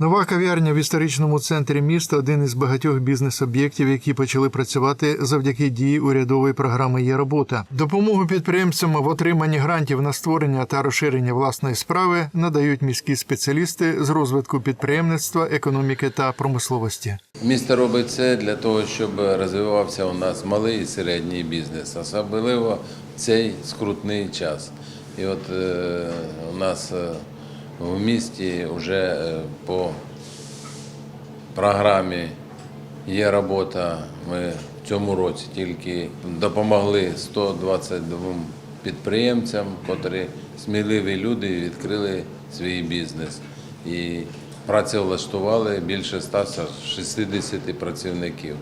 Нова кав'ярня в історичному центрі міста один із багатьох бізнес-об'єктів, які почали працювати завдяки дії урядової програми Є робота. Допомогу підприємцям в отриманні грантів на створення та розширення власної справи надають міські спеціалісти з розвитку підприємництва, економіки та промисловості. Місто робить це для того, щоб розвивався у нас малий і середній бізнес, особливо цей скрутний час. І от е, у нас е, в місті вже е, по програмі є робота. Ми в цьому році тільки допомогли 122 підприємцям, котрі сміливі люди відкрили свій бізнес. І працевлаштували більше 160 працівників.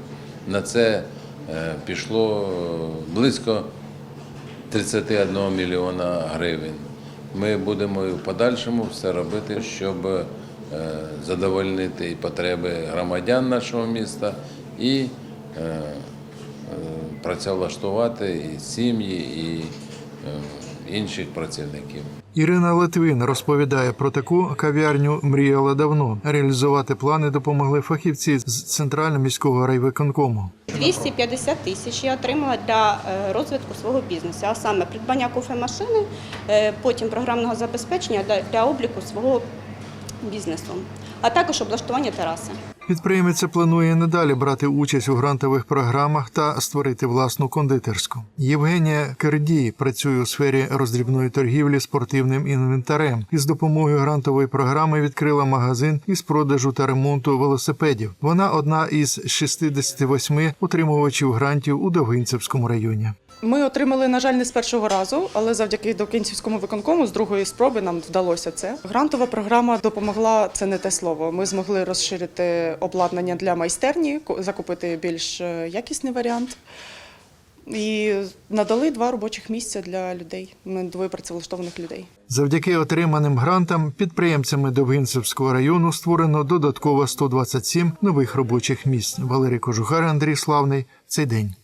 На це е, пішло е, близько 31 мільйона гривень. Ми будемо і в подальшому все робити, щоб е, задовольнити потреби громадян нашого міста і е, е, працевлаштувати і сім'ї, і інших працівників. Ірина Литвин розповідає про таку кав'ярню мріяла давно. Реалізувати плани допомогли фахівці з центрального міського райвиконкому. 250 тисяч я отримала для е, розвитку свого бізнесу, а саме придбання кофемашини, е, потім програмного забезпечення для- для обліку свого бізнесу, а також облаштування тераси. Підприємиця планує надалі брати участь у грантових програмах та створити власну кондитерську. Євгенія Кердій працює у сфері роздрібної торгівлі спортивним інвентарем і з допомогою грантової програми відкрила магазин із продажу та ремонту велосипедів. Вона одна із 68 отримувачів грантів у Довгинцевському районі. Ми отримали, на жаль, не з першого разу, але завдяки Довкінцівському виконкому з другої спроби нам вдалося це. Грантова програма допомогла це не те слово. Ми змогли розширити обладнання для майстерні, ку- закупити більш е, якісний варіант. І надали два робочих місця для людей. Ми двоє працевлаштованих людей. Завдяки отриманим грантам підприємцями Довгинцевського району створено додатково 127 нових робочих місць. Валерій Кожухар, Андрій Славний. Цей день.